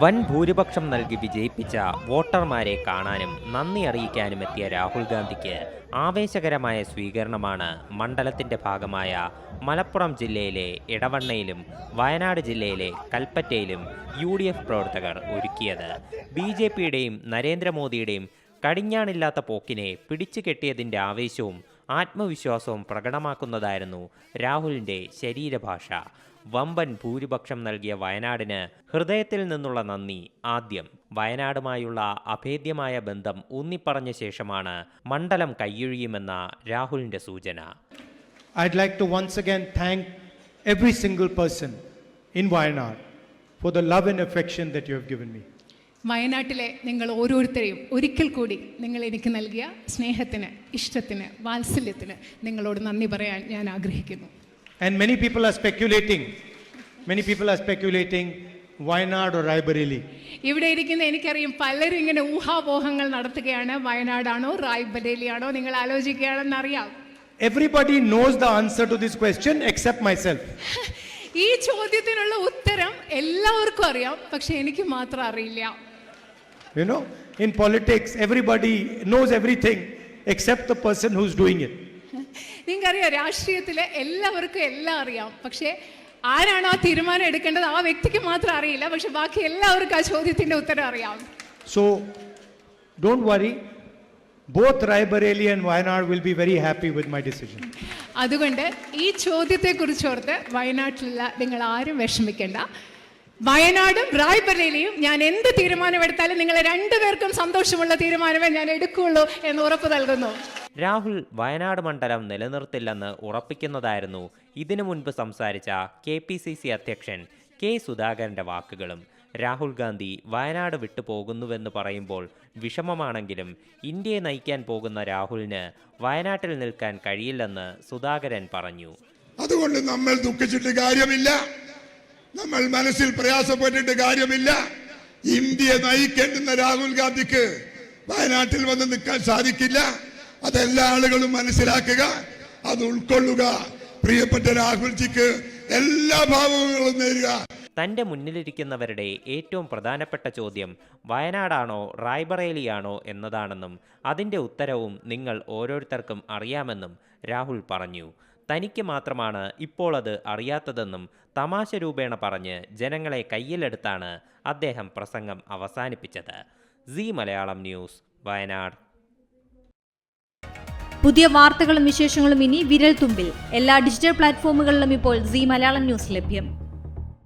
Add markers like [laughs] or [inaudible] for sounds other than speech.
വൻ ഭൂരിപക്ഷം നൽകി വിജയിപ്പിച്ച വോട്ടർമാരെ കാണാനും നന്ദി അറിയിക്കാനും എത്തിയ രാഹുൽ ഗാന്ധിക്ക് ആവേശകരമായ സ്വീകരണമാണ് മണ്ഡലത്തിന്റെ ഭാഗമായ മലപ്പുറം ജില്ലയിലെ ഇടവണ്ണയിലും വയനാട് ജില്ലയിലെ കൽപ്പറ്റയിലും യു ഡി എഫ് പ്രവർത്തകർ ഒരുക്കിയത്. ബി ജെ പിയുടെയും നരേന്ദ്രമോദിയുടെയും കടിഞ്ഞാണില്ലാത്ത പോക്കിനെ പിടിച്ചു കെട്ടിയതിന്റെ ആവേശവും ആത്മവിശ്വാസവും പ്രകടമാക്കുന്നതായിരുന്നു രാഹുലിന്റെ ശരീരഭാഷ. വമ്പൻ ഭൂരിപക്ഷം നൽകിയ വയനാടിന് ഹൃദയത്തിൽ നിന്നുള്ള നന്ദി ആദ്യം. വയനാടുമായുള്ള അഭേദ്യമായ ബന്ധം ഊന്നിപ്പറഞ്ഞ ശേഷമാണ് മണ്ഡലം കൈയൊഴിയുമെന്ന രാഹുലിന്റെ സൂചന. I'd like to once again thank every single person in Wayanad for the love and affection that you have given me. വയനാട്ടിലെ നിങ്ങൾ ഓരോരുത്തരെയും ഒരിക്കൽ കൂടി നിങ്ങൾ എനിക്ക് നൽകിയ സ്നേഹത്തിന് ഇഷ്ടത്തിന് വാത്സല്യത്തിന് നിങ്ങളോട് നന്ദി പറയാൻ ഞാൻ ആഗ്രഹിക്കുന്നു and many people are speculating many people are speculating Wayanad or Raebareli. ഇവിടെ ഇരിക്കുന്ന എനിക്കറിയും പലരും ഇങ്ങനെ ഊഹാപോഹങ്ങൾ നടത്തുകയാണ് വയനാടാണോ റായ്ബറേലിയാണോ നിങ്ങൾ ആലോചിക്കുകയാണെന്ന് അറിയാം Everybody knows the answer to this question except myself. [laughs] ഈ ചോദ്യത്തിനുള്ള ഉത്തരം എല്ലാവർക്കും അറിയാം പക്ഷെ എനിക്ക് മാത്രം അറിയില്ല You know, in politics, everybody knows everything except the person who's doing it. നിങ്ങൾക്കറിയാം രാഷ്ട്രീയത്തിൽ എല്ലാവർക്കും എല്ലാം അറിയാം പക്ഷേ ആരാണ് ആ തീരുമാനം എടുക്കേണ്ടത് ആ വ്യക്തിക്ക് മാത്രം അറിയില്ല പക്ഷെ ബാക്കി എല്ലാവർക്കും ആ ചോദ്യത്തിന്റെ ഉത്തരം അറിയാം So, don't worry. Both Raebareli and Wayanad will be very happy with my decision. അതുകൊണ്ട് ഈ ചോദ്യത്തെക്കുറിച്ചോർത്ത് വയനാട്ടിലുള്ള നിങ്ങൾ ആരും വിഷമിക്കേണ്ട വയനാടും റായ്ബറേലിയും ഞാൻ എന്ത് തീരുമാനമെടുത്താലും നിങ്ങളെ രണ്ടുപേർക്കും സന്തോഷമുള്ള തീരുമാനമേ ഞാൻ എടുക്കുകയുള്ളൂ എന്ന് ഉറപ്പ് നൽകുന്നു. രാഹുൽ വയനാട് മണ്ഡലം നിലനിർത്തില്ലെന്ന് ഉറപ്പിക്കുന്നതായിരുന്നു. ഇതിനു മുൻപ് സംസാരിച്ച കെ പി സി സി അധ്യക്ഷൻ കെ സുധാകരന്റെ വാക്കുകളും. രാഹുൽ ഗാന്ധി വയനാട് വിട്ടു പോകുന്നുവെന്ന് പറയുമ്പോൾ വിഷമമാണെങ്കിലും ഇന്ത്യയെ നയിക്കാൻ പോകുന്ന രാഹുലിന് വയനാട്ടിൽ നിൽക്കാൻ കഴിയില്ലെന്ന് സുധാകരൻ പറഞ്ഞു. അതുകൊണ്ട് നമ്മൾ ദുഃഖിച്ചിട്ട് കാര്യമില്ല. നമ്മൾ മനസ്സിൽ പ്രയാസപ്പെട്ടിട്ട് കാര്യമില്ല. ഇന്ത്യയെ നയിക്കേണ്ടുന്ന രാഹുൽ ഗാന്ധിക്ക് വയനാട്ടിൽ വന്ന് നിൽക്കാൻ സാധിക്കില്ല. അതെല്ലാ ആളുകളും മനസ്സിലാക്കുക അത് ഉൾക്കൊള്ളുക. പ്രിയപ്പെട്ട രാഹുൽജിക്ക് എല്ലാ ഭാവങ്ങളും നേരുക. തന്റെ മുന്നിലിരിക്കുന്നവരുടെ ഏറ്റവും പ്രധാനപ്പെട്ട ചോദ്യം വയനാടാണോ റായ്ബറേലിയാണോ എന്നതാണെന്നും അതിന്റെ ഉത്തരവും നിങ്ങൾ ഓരോരുത്തർക്കും അറിയാമെന്നും രാഹുൽ പറഞ്ഞു. തനിക്ക് മാത്രമാണ് ഇപ്പോൾ അത് അറിയാത്തതെന്നും തമാശ രൂപേണ പറഞ്ഞ് ജനങ്ങളെ കയ്യിലെടുത്താണ് അദ്ദേഹം പ്രസംഗം അവസാനിപ്പിച്ചത്. Zee Malayalam news Wayanad. പുതിയ വാർത്തകളും വിശേഷങ്ങളും ഇനി വിരൽ തുമ്പിൽ എല്ലാ ഡിജിറ്റൽ പ്ലാറ്റ്ഫോമുകളിലും ഇപ്പോൾ സി മലയാളം ന്യൂസ് ലഭ്യം.